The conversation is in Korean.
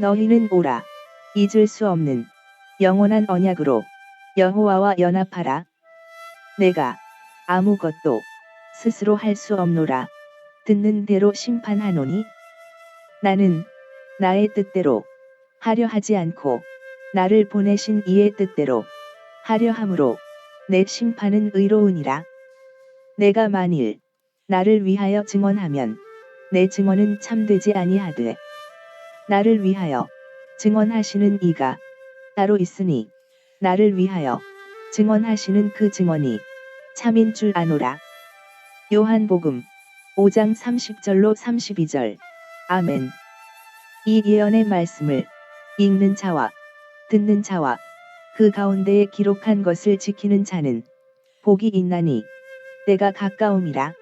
너희는 오라. 잊을 수 없는 영원한 언약으로 여호와와 연합하라. 내가 아무것도 스스로 할 수 없노라. 듣는 대로 심판하노니 나는 나의 뜻대로 하려 하지 않고 나를 보내신 이의 뜻대로 하려 함으로 내 심판은 의로우니라. 내가 만일 나를 위하여 증언하면 내 증언은 참되지 아니하되 나를 위하여 증언하시는 이가 따로 있으니 나를 위하여 증언하시는 그 증언이 참인 줄 아노라. 요한복음 5장 30절로 32절. 아멘. 이 예언의 말씀을 읽는 자와 듣는 자와 그 가운데에 기록한 것을 지키는 자는 복이 있나니 때가 가까움이라.